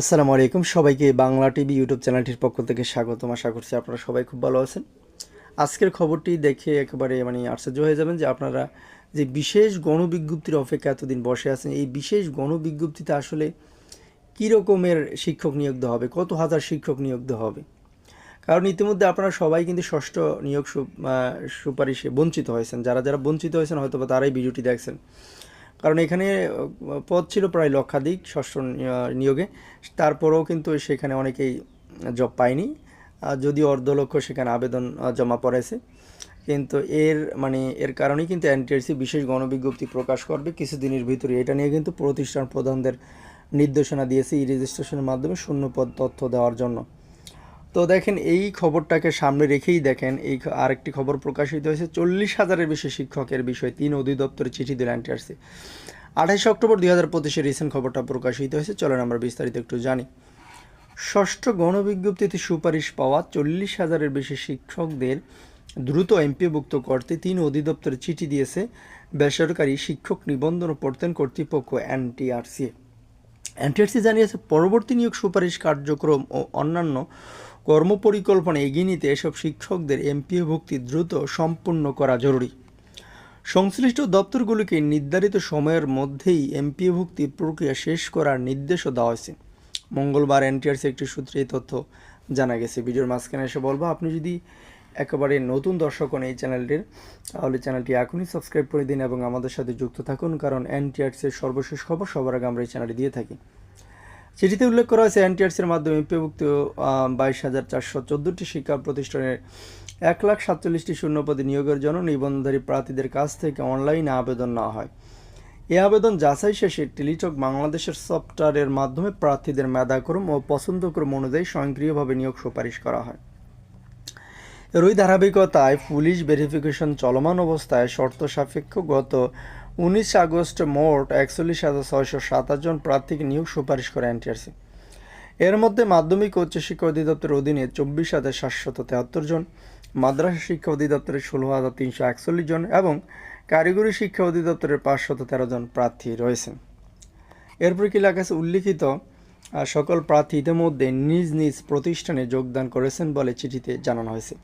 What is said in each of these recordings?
আসসালামু আলাইকুম। সবাইকে বাংলা টিভি ইউটিউব চ্যানেলটির পক্ষ থেকে স্বাগতম। আশা করছি আপনারা সবাই খুব ভালো আছেন। আজকের খবরটি দেখে একেবারে মানে আশ্চর্য হয়ে যাবেন যে আপনারা যে বিশেষ গণবিজ্ঞপ্তির অপেক্ষা এতদিন বসে আছেন, এই বিশেষ গণবিজ্ঞপ্তিতে আসলে কী রকমের শিক্ষক নিয়োগ দেওয়া হবে, কত হাজার শিক্ষক নিয়োগ দেওয়া হবে? কারণ ইতিমধ্যে আপনারা সবাই কিন্তু ষষ্ঠ নিয়োগ সুপারিশে বঞ্চিত হয়েছেন। যারা যারা বঞ্চিত হয়েছেন হয়তো বা তারাই ভিডিওটি দেখছেন। কারণ এখানে পদ ছিল প্রায় লক্ষাধিক ষষ্ঠ নিয়োগে। তারপরেও কিন্তু সেখানে অনেকেই জব পায়নি। আর যদিও অর্ধ লক্ষ সেখানে আবেদন জমা পড়েছে। কিন্তু এর মানে এর কারণেই কিন্তু এনটিআরসি বিশেষ গণবিজ্ঞপ্তি প্রকাশ করবে কিছুদিনের ভিতরে। এটা নিয়ে কিন্তু প্রতিষ্ঠান প্রধানদের নির্দেশনা দিয়েছে ই রেজিস্ট্রেশনের মাধ্যমে শূন্য পদ তথ্য দেওয়ার জন্য। তো দেখেন, এই খবরটাকে সামনে রেখেই দেখেন, এই আরেকটি খবর প্রকাশিত হয়েছে। চল্লিশ হাজারের বেশি শিক্ষকের বিষয়ে তিন অধিদপ্তরে চিঠি দিল এনটিআরসি। আঠাইশে অক্টোবর দুই হাজার পঁচিশে রিসেন্ট খবরটা প্রকাশিত হয়েছে। চলেন আমরা বিস্তারিত একটু জানি। ষষ্ঠ গণবিজ্ঞপ্তিতে সুপারিশ পাওয়া চল্লিশ হাজারের বেশি শিক্ষকদের দ্রুত এমপিভুক্ত করতে তিন অধিদপ্তরে চিঠি দিয়েছে বেসরকারি শিক্ষক নিবন্ধন ও প্রত্যয়ন কর্তৃপক্ষ এনটিআরসি। এনটিআরসি জানিয়েছে, পরবর্তী নিয়োগ সুপারিশ কার্যক্রম ও অন্যান্য কর্মপরিকল্পনা এগিয়ে নিতে এসব শিক্ষকদের এমপিও ভুক্তি দ্রুত সম্পূর্ণ করা জরুরি। সংশ্লিষ্ট দপ্তরগুলিকে নির্ধারিত সময়ের মধ্যেই এমপিও ভুক্তির প্রক্রিয়া শেষ করার নির্দেশও দেওয়া হয়েছে। মঙ্গলবার এনটিআরসি একটি সূত্রে এই তথ্য জানা গেছে। ভিডিওর মাঝখানে এসে বলব, আপনি যদি একেবারে নতুন দর্শক হন এই চ্যানেলটির, তাহলে চ্যানেলটি এখনই সাবস্ক্রাইব করে দিন এবং আমাদের সাথে যুক্ত থাকুন, কারণ এনটিআরসির সর্বশেষ খবর সবার আগে আমরা এই চ্যানেলটি দিয়ে থাকি। চিঠিতে উল্লেখ করা হয়েছে এনটিআরসির মাধ্যমে এমপিভুক্ত বাইশ হাজার চারশো চোদ্দোটি শিক্ষা প্রতিষ্ঠানের এক লাখ সাতচল্লিশটি শূন্যপদে নিয়োগের জন্য নিবন্ধধারী প্রার্থীদের কাছ থেকে অনলাইনে আবেদন নেওয়া হয়। এ আবেদন যাচাই শেষে টেলিটক বাংলাদেশের সফটওয়্যারের মাধ্যমে প্রার্থীদের মেধাক্রম ও পছন্দক্রম অনুযায়ী স্বয়ংক্রিয়ভাবে নিয়োগ সুপারিশ করা হয়। এর ওই ধারাবাহিকতায় পুলিশ ভেরিফিকেশন চলমান অবস্থায় শর্ত সাপেক্ষ গত উনিশ আগস্ট মোট একচল্লিশ হাজার ছয়শো সাতাশ জন প্রার্থীকে নিয়োগ সুপারিশ করে এনটিআরসি। এর মধ্যে মাধ্যমিক ও উচ্চশিক্ষা অধিদপ্তরের অধীনে চব্বিশ হাজার সাতশত তেহাত্তর জন, মাদ্রাসা শিক্ষা অধিদপ্তরের ষোলো হাজার তিনশো একচল্লিশ জন এবং কারিগরি শিক্ষা অধিদপ্তরের পাঁচশত তেরো জন প্রার্থী রয়েছেন। এরপর কি লেখা উল্লিখিত সকল প্রার্থী ইতিমধ্যে নিজ নিজ প্রতিষ্ঠানে যোগদান করেছেন বলে চিঠিতে জানানো হয়েছে।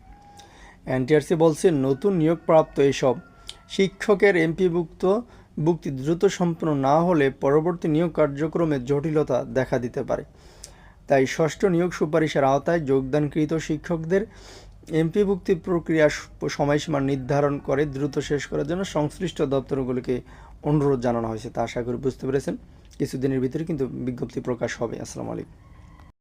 এনটিআরসি বলছে, নতুন নিয়োগপ্রাপ্ত এসব শিক্ষকের এমপিভুক্ত ভুক্তি দ্রুত সম্পন্ন না হলে পরবর্তী নিয়োগ কার্যক্রমে জটিলতা দেখা দিতে পারে। তাই ষষ্ঠ নিয়োগ সুপারিশের আওতায় যোগদানকৃত শিক্ষকদের এমপিভুক্তি প্রক্রিয়া সময়সীমা নির্ধারণ করে দ্রুত শেষ করার জন্য সংশ্লিষ্ট দপ্তরগুলিকে অনুরোধ জানানো হয়েছে। তা আশা করি বুঝতে পেরেছেন। কিছুদিনের ভিতরে কিন্তু বিজ্ঞপ্তি প্রকাশ হবে। আসসালামু আলাইকুম।